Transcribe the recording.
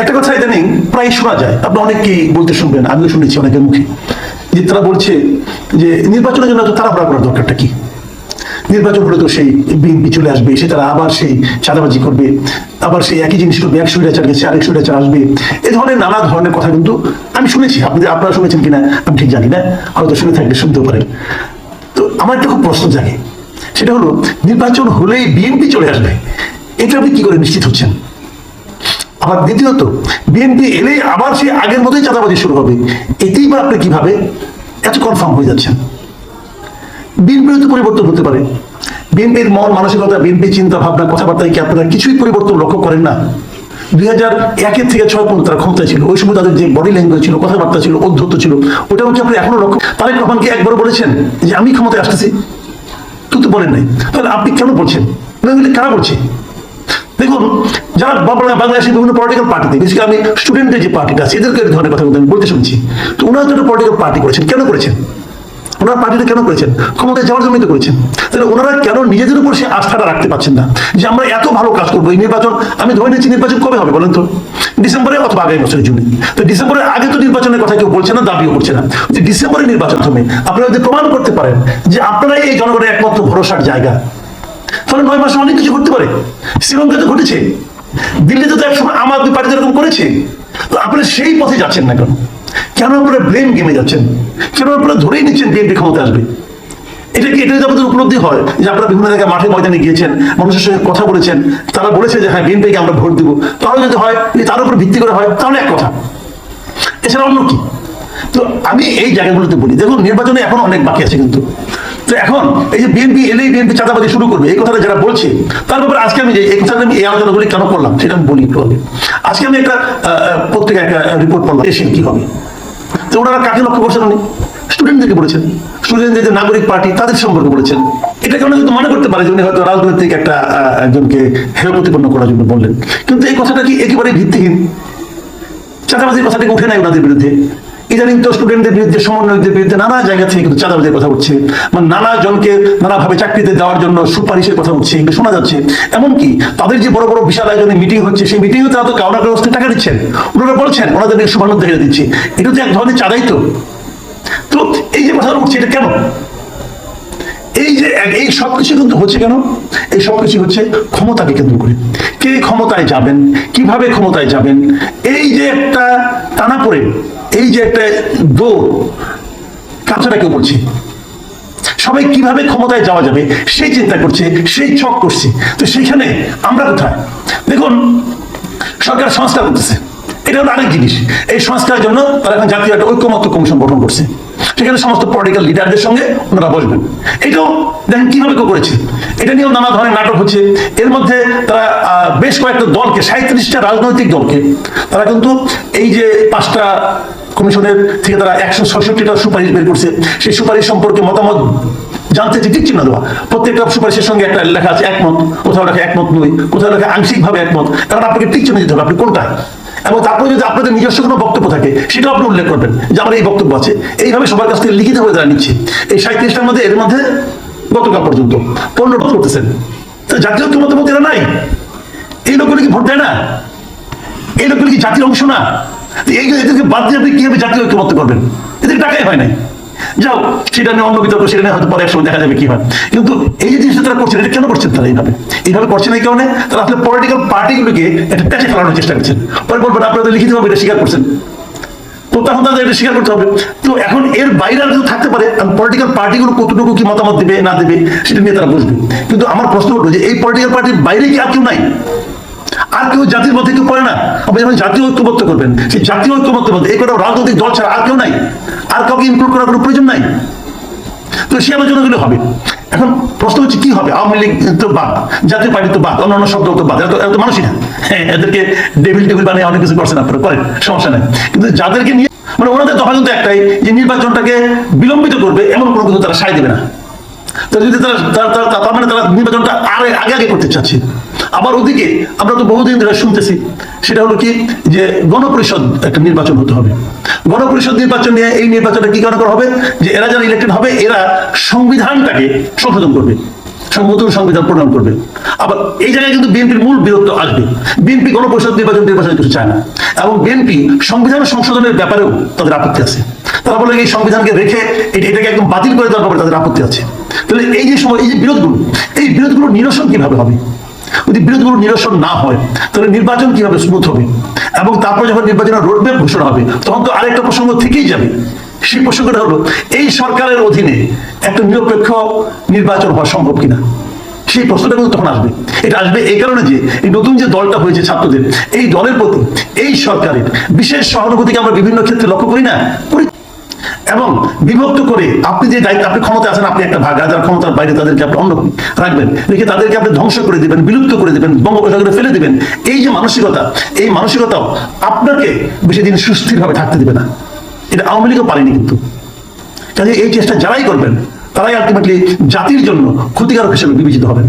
একটা কথা ইদানিং প্রায় শোনা যায়। আপনি অনেককেই বলতে শুনবেন, আমিও শুনেছি অনেকের মুখে। যে তারা বলছে যে নির্বাচনের জন্য তাড়াহুড়া করার দরকারটা কি? নির্বাচন হলে তো সেই বিএনপি চলে আসবে, সে তারা আবার সেই চাঁদাবাজি করবে, আবার সেই একই জিনিস করবে এক সুবিধাচার গেছে আরেক সুবিধাচার আসবে এ ধরনের নানা ধরনের কথা কিন্তু আমি শুনেছি। আপনি আপনারা শুনেছেন কিনা, আমি ঠিক জানি না। হয়তো শুনে থাকলে শুনতেও পারেন। তো আমার একটা খুব প্রশ্ন জাগে। সেটা হলো, নির্বাচন হলেই বিএনপি চলে আসবে, এটা আপনি কি করে নিশ্চিত হচ্ছেন? আবার দ্বিতীয়ত, বিএনপি এলে আবার সে আগের মতোই চাঁদাবাজি শুরু হবে। এতেই বা আপনি কীভাবে? এত কনফার্ম হয়ে যাচ্ছেন। বিএনপির তো পরিবর্তন হতে পারে। বিএনপির মন, মানসিকতা, বিএনপি চিন্তা, ভাবনা, কথাবার্তায় কি আপনারা কিছুই পরিবর্তন লক্ষ্য করেন না? দুই হাজার একের থেকে ছয় পর্যন্ত তারা ক্ষমতায় ছিল। ওই সময় তাদের যে বডি ল্যাঙ্গুয়েজ ছিল, কথাবার্তা ছিল, অধ্যত্ত ছিল, ওটাও কি আপনি এখনও লক্ষ্য তারেক রহমানকে একবারও বলেছেন যে আমি ক্ষমতায় আসতেছি? কিন্তু বলেন নাই। তাহলে আপনি কেন বলছেন? কারা বলছে? দেখুন, যারা বাংলা- বাংলাদেশের বিভিন্ন পলিটিক্যাল পার্টিতে বেশি আমি স্টুডেন্টের যে পার্টিটা আছে, এদেরকে ধরনের কথা আমি বলতে শুনছি। তো ওনারা একটা পলিটিক্যাল পার্টি করেছেন, কেন করেছেন? ওনারা পার্টিটা কেন করেছেন? ক্ষমতায় যাওয়ার জন্যই তো করেছেন। তাহলে ওনারা কেন নিজেদের উপর সে আস্থাটা রাখতে পারছেন না? যে আমরা এত ভালো কাজ করব এই নির্বাচন, আমি ধরে নিচ্ছি নির্বাচন কবে হবে বলেন তো? ডিসেম্বরে অথবা আগামী বছরের জুনে। তো ডিসেম্বরের আগে তো নির্বাচনের কথা কেউ বলছে না, দাবিও করছে না। যে ডিসেম্বরে নির্বাচন হবে, আপনারা যদি প্রমাণ করতে পারেন যে আপনারাই এই জনগণের একমাত্র ভরসার জায়গা। তাহলে নয় মাসে অনেক কিছু করতে পারে। শ্রীলঙ্কাতে ঘটেছে। দিল্লিতে তো একসময় আম আদমি পার্টি এরকম করেছে, তো আপনারা সেই পথে যাচ্ছেন না কেন? কেন আপনারা ব্লেম গেমে যাচ্ছেন? কেন আপনারা ধরেই নিচ্ছেন বিএনপি ক্ষমতা আসবে? এটা কি এটা যদি আপনাদের উপলব্ধি হয়? যে আপনারা বিভিন্ন জায়গায় মাঠে ময়দানে গিয়েছেন, মানুষের সঙ্গে কথা বলেছেন, তারা বলেছে যে হ্যাঁ বিএনপিকে আমরা ভোট দিব। তাহলে যদি হয় তার উপর ভিত্তি করে হয়, তাহলে এক কথা। এছাড়া অন্য কি? তো আমি এই জায়গাগুলোতে বলি দেখুন নির্বাচনে এখন অনেক বাকি আছে কিন্তু। তো এখন এই যে বিএনপি এলেই বিএনপি চাঁদাবাজি শুরু করবে এই কথাটা যারা বলছে তার ব্যাপারে আজকে আমি এই কথাটা আমি এই আলোচনাগুলি কেন করলাম সেটা আমি বলি একটু আগে। আজকে আমি একটা আহ, একটা রিপোর্ট করলাম এসে কি হবে? তো ওনারা কাকে লক্ষ্য করছেন উনি? স্টুডেন্টদেরকে বলেছেন। স্টুডেন্টদের যে নাগরিক পার্টি তাদের সম্পর্কে বলেছেন। এটা কেন কিন্তু মনে করতে পারে যে উনি হয়তো রাজনৈতিক একটা একজনকে হেয় প্রতিপন্ন করার জন্য বললেন। কিন্তু এই কথাটা কি একেবারে ভিত্তিহীন? চাঁদাবাজির কথাটাকে উঠে নাই ওনাদের বিরুদ্ধে? ইদানিং তো স্টুডেন্টদের বিরুদ্ধে, সমন্বয়কদের বিরুদ্ধে নানা জায়গা থেকে কিন্তু চাঁদাবাজির কথা উঠছে। মানে নানা জনকে নানা নানাভাবে চাকরিতে দেওয়ার জন্য সুপারিশের কথা উঠছে এগুলো শোনা যাচ্ছে। এমনকি তাদের যে বড় বড় বিশাল আয়োজনে মিটিং হচ্ছে, সেই মিটিংয়ে তারা তো কাউনা কাগজে টাকা দিচ্ছেন। ওনারা বলছেন, ওনাদের শুভানন্দ দেখে দিচ্ছে। এটা তো এক ধরনের চাঁদাই তো। তো এই যে কথা উঠছে, এটা কেন এই যে এই সব কিছু কিন্তু হচ্ছে কেন? এই সব কিছু হচ্ছে ক্ষমতাকে কেন্দ্র করে। কে ক্ষমতায় যাবেন? কীভাবে ক্ষমতায় যাবেন? এই যে একটা টানা পড়ে, এই যে একটা দৌড় কাজটা কেউ করছে সবাই কীভাবে ক্ষমতায় যাওয়া যাবে? সেই চিন্তা করছে সেই ছক করছে। তো সেইখানে আমরা কোথায়? দেখুন, সরকার সংস্কার করতেছে। এটা হলো আরেক জিনিস। এই সংস্কারের জন্য তারা এখন জাতীয় একটা ঐক্যমত্য কমিশন গঠন করছে। সেখানে সমস্ত পলিটিক্যাল লিডারদের সঙ্গে ওনারা বসবেন। এটাও দেখেন কীভাবে করেছে। এটা নিয়েও নানা ধরনের নাটক হচ্ছে। এর মধ্যে তারা বেশ কয়েকটা দলকে সাঁত্রিশটা রাজনৈতিক দলকে, তারা কিন্তু এই যে পাঁচটা কমিশনের থেকে তারা একশো ছষট্টিটা সুপারিশ বের করছে, সেই সুপারিশ সম্পর্কে মতামত জানতে যে চিহ্ন দেওয়া। প্রত্যেকটা সুপারিশের সঙ্গে একটা লেখা আছে একমত, কোথাও লেখা একমত নই কোথাও লেখা আংশিকভাবে একমত। কারণ আপনাকে টিক চিহ্ন দিতে হবে, আপনি কোনটায় এবং তারপরে যদি আপনাদের নিজস্ব কোনো বক্তব্য থাকে, সেটাও আপনি উল্লেখ করবেন যে আমার এই বক্তব্য আছে। এইভাবে সবার কাছ থেকে লিখিত হয়ে তারা নিচ্ছে, এই সাঁত্রিশটার মধ্যে এর মধ্যে গতকাল পর্যন্ত পনেরো করতেছেন তো জাতীয় ঐক্যমত মতামত এরা নাই। এই লোকগুলো কি ভোট দেয় না? এই লোকগুলো কি জাতির অংশ না? এই এদেরকে বাদ দিয়ে আপনি কীভাবে জাতীয় ঐক্যমত্য করবেন? এদের টাকাই হয় নাই। যাও, সেটা নিয়ে অন্য বিতর্ক, সেটা নিয়ে হয়তো পরে একসময় দেখা যাবে কি হয়। কিন্তু এই যে জিনিসটা তারা করছেন, এটা কেন করছেন তারা এইভাবে? এইভাবে করছেন এই কারণে তারা আসলে পলিটিক্যাল পার্টিগুলোকে একটা প্যাচে ফেলানোর চেষ্টা করছেন। পরে বলবেন, আপনারা তো লিখিতভাবে এটা স্বীকার করছেন। তো তখন তাদের এটা স্বীকার করতে হবে। তো এখন এর বাইরে আর থাকতে পারে পলিটিক্যাল পার্টিগুলো কতটুকু কি মতামত দেবে, না দেবে, সেটা নিয়ে তারা বুঝবে। কিন্তু আমার প্রশ্ন হলো যে এই পলিটিক্যাল পার্টির বাইরে কি আর কেউ নাই? আর কেউ জাতির মধ্যে কেউ পড়ে না। আপনি যখন জাতীয় ঐক্যবদ্ধ করবেন, সেই জাতীয় ঐক্যবদ্ধ মধ্যে এই কটা রাজনৈতিক দল ছাড়া আর কেউ নাই। আর কাউকে ইনক্লুড করার কোনো প্রয়োজন নাই। তো সেই আলোচনাগুলো হবে। এখন প্রশ্ন হচ্ছে, কি হবে? আওয়ামী লীগ তো বাদ, জাতীয় পার্টি তো বাদ, অন্যান্য শব্দ তো বাদ। এরা তো মানুষই না। হ্যাঁ এদেরকে ডেভিল টেবিল বানিয়ে অনেক কিছু করছেন আপনারা। করেন, সমস্যা নাই। কিন্তু যাদেরকে নিয়ে মানে ওনাদের দফা কিন্তু একটাই, যে নির্বাচনটাকে বিলম্বিত করবে, এমন কোনো কিছু তারা সায় দেবে না। মানে আবার ওদিকে আমরা তো বহুদিন ধরে শুনতেছি, সেটা হলো কি যে গণপরিষদ একটা নির্বাচন হতে হবে। গণপরিষদ নির্বাচন নিয়ে এই নির্বাচনটা কি হবে? যে এরা হবে, এরা সংবিধানটাকে সংশোধন করবে। নতুন সংবিধান প্রণয়ন করবে। আবার এই জায়গায় কিন্তু বিএনপির মূল বিরক্ত আসবে। বিএনপি কোনো পরিষদ নির্বাচন নির্বাচন কিছু চায় না। এবং বিএনপি সংবিধান সংশোধনের ব্যাপারেও তাদের আপত্তি আছে। তারা বলে এই সংবিধানকে রেখে এটা- এটাকে একদম বাতিল করে দেওয়ার ব্যাপারে তাদের আপত্তি আছে। তাহলে এই যে সময়, এই যে বিরোধগুলো, এই বিরোধগুলোর নিরসন কীভাবে হবে? যদি বিরোধগুলো নিরসন না হয়, তাহলে নির্বাচন কীভাবে স্মুথ হবে? এবং তারপর যখন নির্বাচনের রোডম্যাপ ঘোষণা হবে, তখন তো আরেকটা প্রসঙ্গ থেকেই যাবে। সেই প্রসঙ্গটা হলো, এই সরকারের অধীনে একটা নিরপেক্ষ নির্বাচন হওয়া সম্ভব কিনা? সেই প্রশ্নটা কিন্তু তখন আসবে। এটা আসবে এই কারণে যে এই নতুন যে দলটা হয়েছে ছাত্রদের, এই দলের প্রতি, এই সরকারের, বিশেষ সহানুভূতিকে আমরা বিভিন্ন ক্ষেত্রে লক্ষ্য করি না এবং বিভক্ত করে আপনি যে দায়িত্ব, আপনি ক্ষমতা আছেন, আপনি একটা ভাগ আর যারা ক্ষমতার বাইরে তাদেরকে আপনি অন্য রাখবেন, রেখে তাদেরকে আপনি ধ্বংস করে দিবেন, বিলুপ্ত করে দিবেন, বঙ্গোপসাগরে ফেলে দিবেন। এই যে মানসিকতা, এই মানসিকতাও আপনাকে বেশি দিন সুস্থিরভাবে থাকতে দিবে না। এটা আওয়ামী লীগও পারেনি কিন্তু। কাজে এই চেষ্টা যারাই করবেন, তারাই আলটিমেটলি জাতির জন্য ক্ষতিকারক হিসেবে বিবেচিত হবেন।